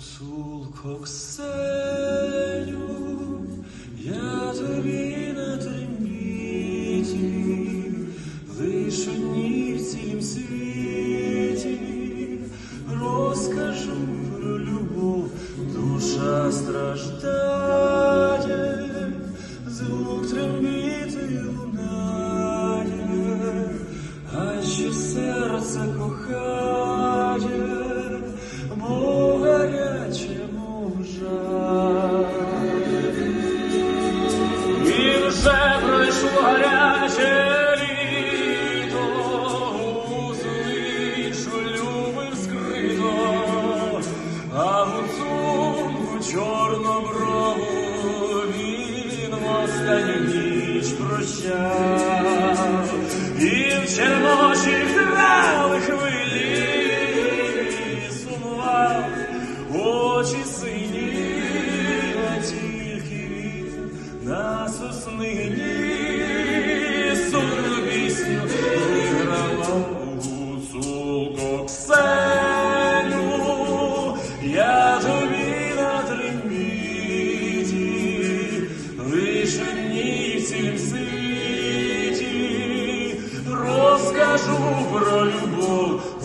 Гуцулко Ксеню, я тобі на трембіті, лиш одній в цілім душа страждає, звук трембіти лунає, а що серце кохає, вже пройшло гаряче літо, гузлишу любив скрито, а гуцулку чорноброву він в останню ніч прощав. І в черночих трави хвилі сумував, очі сосни сумну пісню виграла у сукоксеню. Я живі на триміті, лишені в цім світі, розкажу про любов.